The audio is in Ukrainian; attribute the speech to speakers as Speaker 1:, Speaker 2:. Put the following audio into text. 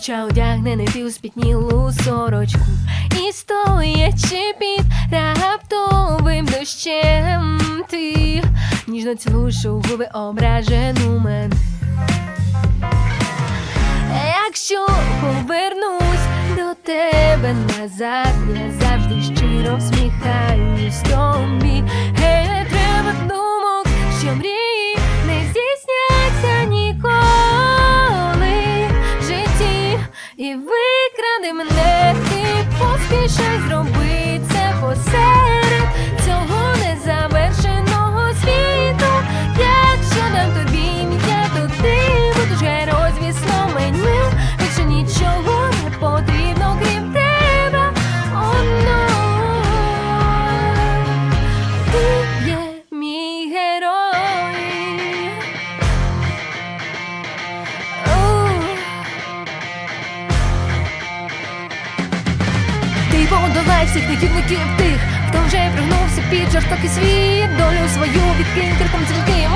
Speaker 1: Хоча одягнений ти у спітнілу сорочку І стоячи під раптовим дощем Ти ніжно цілуєш у губи ображену мене Якщо повернусь до тебе назад, я завжди щиро всміхаюсь тобі. Гей, треба думок, що мрії І викради мене, ти поспішай подолай всіх негідників тих, хто вже пригнувся під жорстокий світ, долю свою відкинь криком дзвінким.